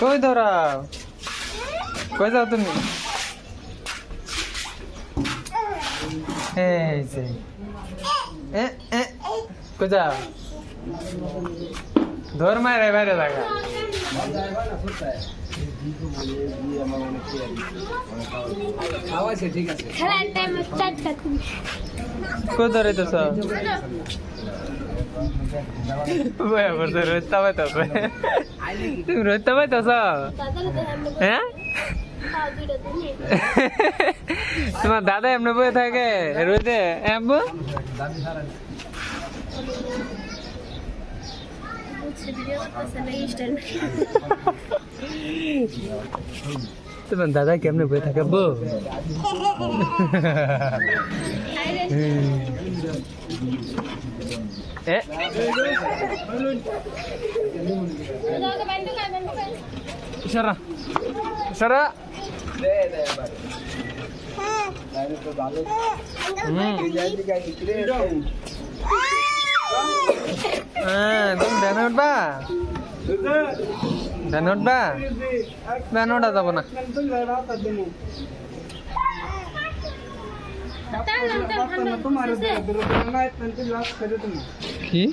কই ধরাও কই যাও তুমি? এই যে। এ এ কই যাও? ধর মারে বাইরে লাগা। ঠিক আছে। খেলার টাইমে চারটা তুমি কই ধরে তো সব বয়া বলতে রোজ তবে তো তুমি রোজ তবে তো হ্যাঁ তোমার দাদা এমনি বয়ে থাকে না ইনস্টাল তোমার দাদা কেমনে বয়ে থাকে আব্বু সরা হুম হ্যাঁ তুমি ধ্যান উঠবা? ধ্যান উঠবা? ধ্যান ওঠা যাব না। কি?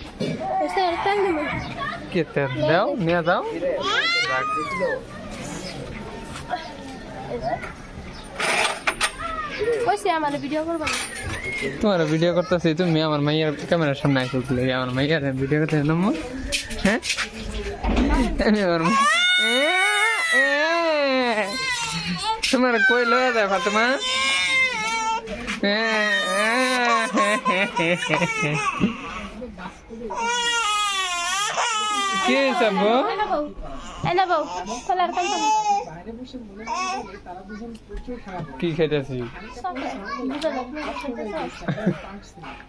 তোমার ভিডিও করতেছি তুমি আমার মাইয়ার ক্যামেরার সামনে আসো আমার মাইয়ার ভিডিও করতে নামো। হ্যাঁ? আমি আমার তোমার কই লয়ে যায় ফাতেমা? এ, কি হয়েছে আব্বু? এনা বউ কাম কি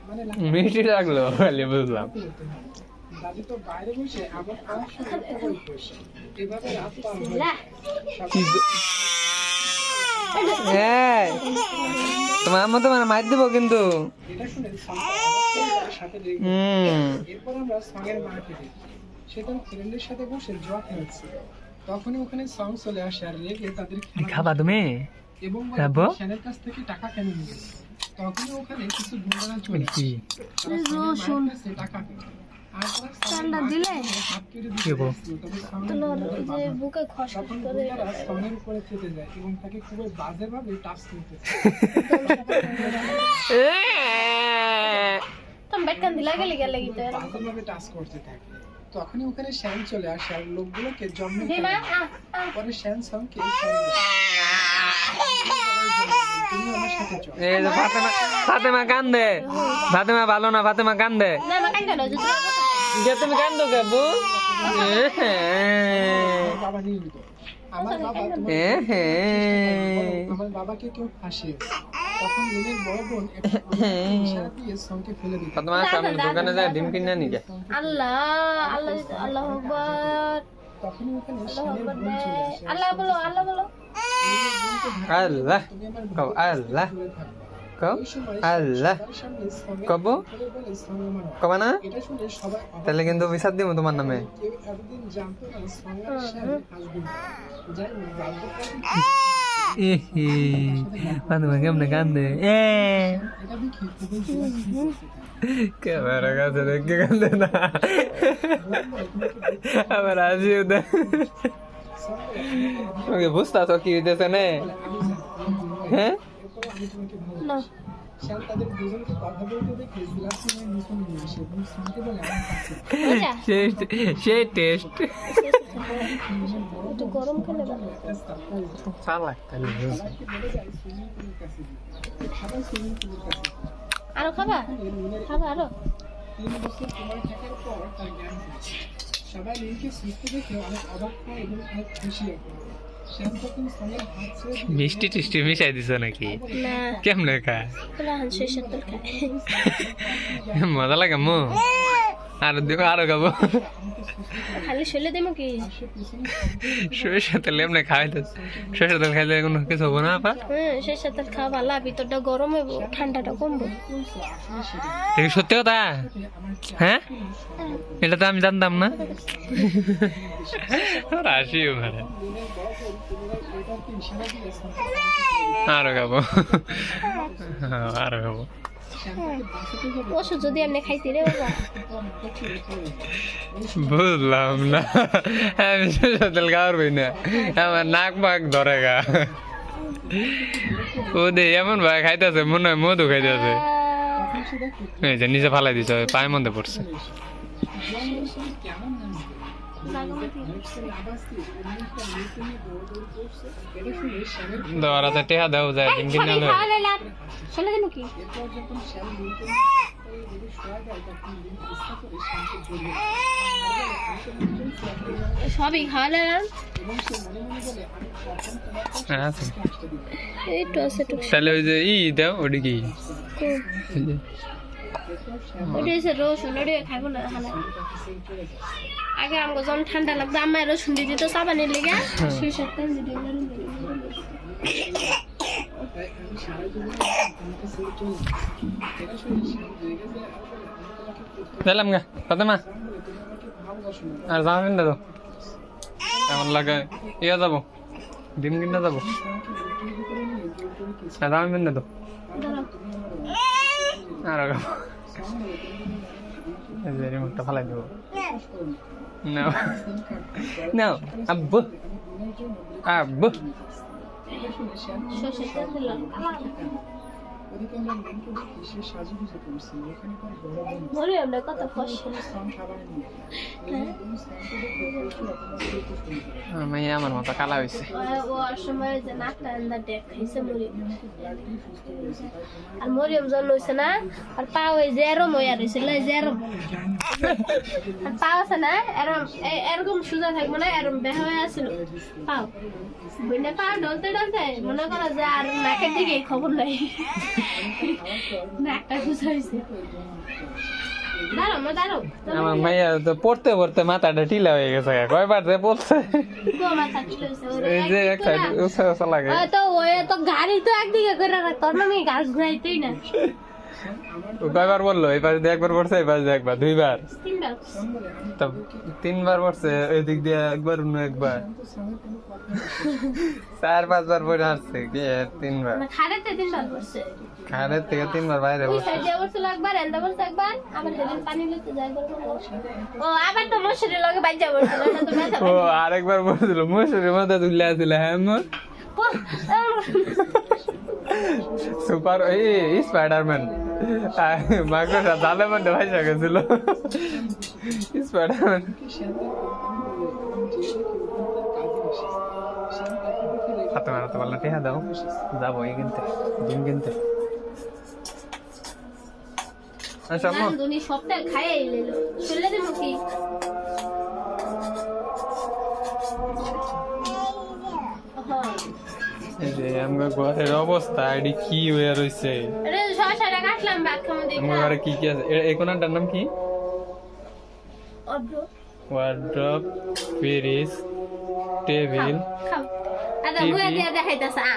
মানে মিষ্টি লাগল খালি বুঝলাম। কি তোমার আম্মা তোমার মার দিব কিন্তু। এরপর আমরা সঙ্গের মার্কেটে সে তার ফ্রেন্ডের সাথে বসে জুয়া খেলছে। তখনই ওখানে সং চলে আসে আর রেগে তাদের খাবা তুমি? এবং শ্যানের কাছ থেকে টাকা কেন নিয়েছে তখনই ওখানে কিছু গুন্ডারা চলে টাকা পেয়ে। আর তারা সঙ্গের ঠান্ডা দিলে? কি গো? যাচ্ছিল, তবে সঙ্গের তোমার গুন্ডারা যে বুকে খস করে গুন্ডারা উপরে চেপে যায় এবং তাকে খুবই বাজেভাবে টাচ করতে তুমি বেটকান দিলা গেলে গেলে গিতে বাজেভাবে টাচ করতে থাকে। তখনই ওখানে শ্যান চলে আসে আর লোকগুলোকে জন্মে পরে এই যে ফাতেমা কান্দে। ফাতেমা ভালো না ফাতেমা কান্দে। না মা কান? কেন যদি যে তুমি কান্দো কে আমার বাবা আমার বাবা তোমার এ হে। আমার বাবাকে কেউ ফাঁসিয়ে তখন লিনের বড় বোন ইশারা দিয়ে সঙ্গে ফেলে দিত ফাতেমা সামনে দোকানে যায় ডিম কিনে নিয়ে যায় আল্লাহ আল্লাহ আল্লাহ আকবার। তখনই ওখানে আল্লাহ বোন চলে আসে। আল্লাহ বলো আল্লাহ বলো। লিনের বোনকে ধাক্কা আল্লাহ তুমি আমার কও আল্লাহ। কও আল্লাহ। কব? কবা না? তাহলে কিন্তু বিচার দিব তোমার নামে। কান্দে? এ। কাছে বুঝতে কি হ্যাঁ? আমি তোমাকে না। শ্যাম তাদের দুজনকে কথা বলতে দেখে গ্লাস নিয়ে নিচে নিয়ে আসে এবং সঙ্গে বলে আমার কাছে বুঝা সেই সেই টেস্ট একটু গরম খেলে চালাক তাহলে। আরও খাবা? খাবা আরও? তিন বছর সময় থাকার পর তার জ্ঞান সবাই লিনকে সুস্থ দেখে অনেক অবাক হয় এবং অনেক খুশি হয় মিষ্টি টিষ্টি মিশাই দিছ নাকি? কেমনে খায়। মজা লাগে মো। আর দেবো আরও খাব। খালি শৈলে দেবো কি? সরিষা তেল এমনি খাইতে সরিষা তেল খাইলে কোনো কিছু হব না আপা? হ্যাঁ সে সাথে খাওয়া ভালো ভিতরটা গরম হইব ঠান্ডাটা কমবো। এটা সত্যি কথা? হ্যাঁ? এটা তো আমি জানতাম না। রাশি ওখানে আরও খাব। আরও খাব। ওষুধ যদি আপনি খাইতে রে বুঝলাম না। আমি সরিষা তেল খাওয়ার না। আমার নাক পাক ধরে গা। ও দে এমন ভাই খাইতেছে, মনে হয় মধু খাইতেছে। এই যে, নিচে ফালাই দিছে পায়ের মধ্যে পড়ছে। হাতে টেহা দেও যায় দিন দিন লাইলাম শৈলে দেবো কি? সবই একটু তাহলে ওই যে ই দাও ওটা কি? রসুন ওটা না আগে আমাকে যখন ঠান্ডা লাগতো আমার রসুন দিয়ে দিত সাবানের লেগে তেল দিয়ে দিলাম গা ফাতেমা আর জামা কিনতে দাও এমন লাগে ইয়ে যাব ডিম কিনতে যাব। জামা কিনতে দাও আর রিমোটটা ফালাই দেবো। নাও। নাও আব্বু। আব্বু। ওদিকে আমরা মেনকে দেখি সে সাজু গুজে করছে এখানে তার বড় বোন মরে আমরা কত ফসল স্নান সাবানে নিয়ে আমি আমার মতো কালা হয়েছে ও আর সময় যে নাকটা খাইছে মরি। মরিয়ম জন্ম হয়েছে না আর পা ওই যে এরম হইয়া রয়েছে লাই যে এরম। আর পা আছে না এরম এরকম সোজা থাকব না এরম বেহ হয়ে আসছিল পাও। বুঝলে পা ডলতে ডলতে মনে করো যে আর নাকের দিকে খবর নাই। নাকটা খুশা হয়েছে দাঁড়াও মা দাঁড়াও আমার মাইয়া তো পড়তে পড়তে মাথাটা টিলা হয়ে গেছে কয়বার যে পড়ছে তো মাথা ঠিক হয়েছে ওরে এই যে একদিক একটা করে। উৎসাহ উৎসাহ লাগে ওই তো ওই তো গাড়ি তো একদিকে করে রাখতো না আমি গাছ ঘুরাইতেই না ও কয়বার বলল? পাশে দিয়ে একবার পড়ছে পাশে দিয়ে একবার দুইবার? তিনবার। তা তিনবার পড়ছে ওই দিক দিয়ে একবার অন্য একবার। চার পাঁচবার পড়ে আসছে কি? তিনবার। খাড়াতে খাড়ের থেকে তিনবার বাইরে ওই পড়ছে। সাইডে বসছিল একবার এন্দা বসছে একবার আবার সেদিন পানি লইতে যায় ও আবার তো মশুরি লগে ও আরেকবার পড়ছিল মুসুরির মধ্যে তুলে আসছিল হ্যাঁ মোর সুপার এই স্পাইডারম্যান মাকড়সা জালের মধ্যে ভাইসা গেছিল। স্পাইডারম্যান। হাতে মারাতে পারলে টেহা দাও। যাব এই কিনতে কিনতে আম্মু দুনি সবটা খাইয়ে চলে দেবো কি? হ্যাঁ। যে আমার ঘরের অবস্থা এটি কি হয়ে রয়েছে আমার ঘরে কি কি আছে? এই কোনাটার নাম কি? ওয়ার্ড্রপ। Fridge table. আদা TV মুয়ে দিয়ে দেখাইতাছে আ।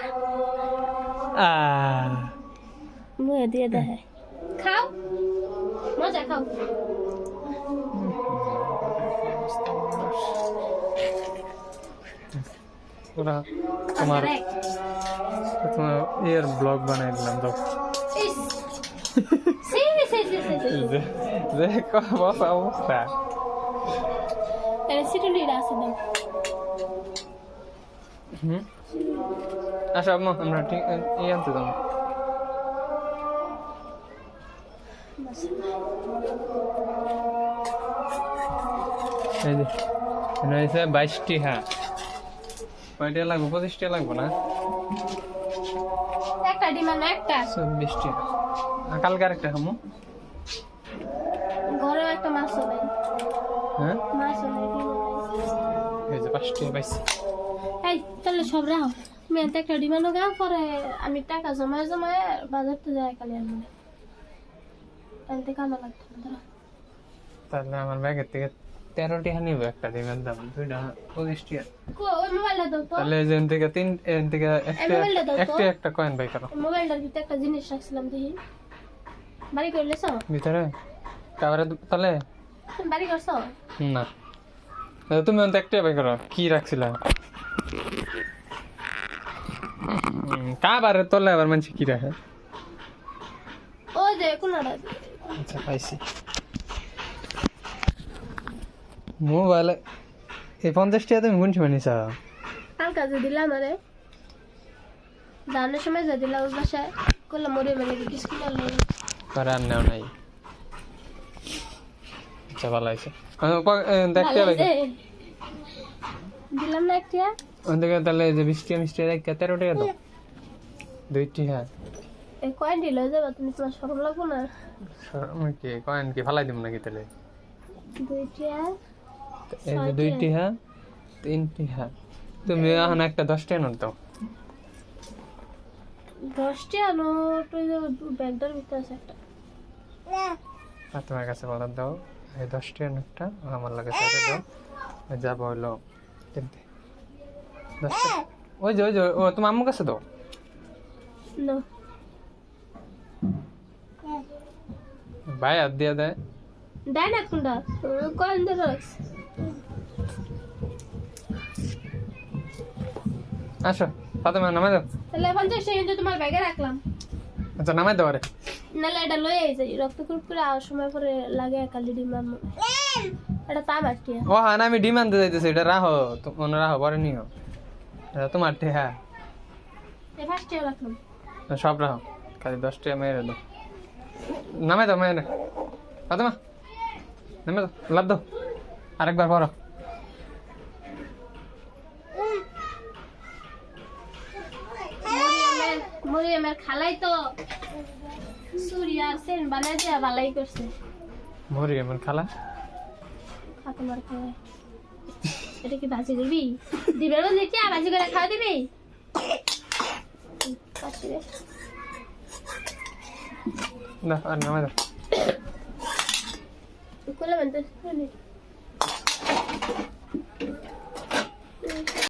দেখাই। খাও। মজা খাও। তোমার আরে, তোমার ব্লগ বানাই দিলাম ইস। সি, সি, সি, সি, সি। যে যে অবস্থা আচ্ছা আম্মু আমরা ঠিক এই আনতে যাব এই যে হয়েছে বাইশটি হ্যাঁ। কয়টা লাগবে? পঁচিশটা লাগবে না? একটা ডিমান্ড একটা। চব্বিশটি। কালকে আরেকটা খামো। ঘরে একটা মাছও নেই হ্যাঁ? নেই ডিমও এই যে পাঁচটি পাইছি। এই তাহলে সব রাখো তুমি এত একটা ডিমান্ডও গাও পরে আমি টাকা জমায় জমায় বাজারতে যাই কালি আনব। টানতে কামা লাগতো না তাহলে। আমার ব্যাগের থেকে তেরোটি নিব একটা ডিমের দাম দুইটা পঁচিশ টাকা কো ওই মোবাইলটা দাও তো। তাহলে এখান থেকে তিন এখান থেকে তো। একটা একটা কয়েন বাই করো। মোবাইলটার ভিতরে একটা জিনিস রাখছিলাম দেখি। বাড়ি করলেছ ভিতরে? তারপরে তাহলে বাড়ি করছ? না। তুমি অন্ত একটা বাই করো। কি রাখছিলা? কাবারে তোলে আবার মানুষ কি রাখে? ও যে কোনটা আচ্ছা পাইছি। মোবাইলে এই পঞ্চাশ টাকা তুমি কোন সময় নিছা? কালকা যে দিলাম আরে। দানের সময় যে দিলাম বাসায়। করলাম মরে মানে কিছু কিনার লাগে আর নেও নাই। আচ্ছা ভালো আছে দেখতে হবে দিলাম না একটা। ওখান থেকে তাহলে যে বৃষ্টি মিষ্টি তেরো টাকা দাও। দুইটি হ্যাঁ এই কয়েন দিল যাবে তুমি তোমার সরম লাগবো না? আমি কি? কয়েন কি? ফালাই দিব নাকি তাহলে? দুইটা এই যে দুইটি হ্যাঁ তিনটি হ্যাঁ তুমি এখন একটা দশ টাকা নোট দাও। দশটা নোট ওই ব্যাগটার ভিতরে আছে একটা। আর তোমার কাছে বলার দাও এই দশ টাকা নোটটা আমার লাগে সেটা দাও। এই যাব হইল কিনতে। ওই যে ওই যে ও তোমার আম্মুর কাছে দাও। ভাই হাত দিয়ে দেয় দেয় না কোনটা? কয়েন ধরে আসো ফাতেমা নামাই দাও। তাহলে পঞ্চাশ টাকা তোমার ব্যাগে রাখলাম। আচ্ছা নামাই দাও আরে। নাহলে এটা লয়ে যাই রক্ত গ্রুপ করে আওয়ার সময় পরে লাগে কালি ডিম মারমু এটা তা মাটিয়া ও হ্যাঁ না আমি ডিম আনতে যাইতেছি এটা রাহো তো- মনে রাহো পরে নিও। এটা তোমার টে হ্যাঁ। সব রাহো খালি দশ টাকা মেরে দাও। নামাই দাও মেরে। ফাতেমা নামে দাও লাভ দাও। আরেকবার পড়ো মরিয়মের খালাই তো। সুরিয়ার সেন বানাই দিয়া ভালাই করছে মরি এমন খালা ফাতেমার খালাই এটা কি ভাজি করবি দিবের মধ্যে কি ভাজি করে খাওয়া দিবি পাশে রে। দাও আর নামাই দাও করলাম তো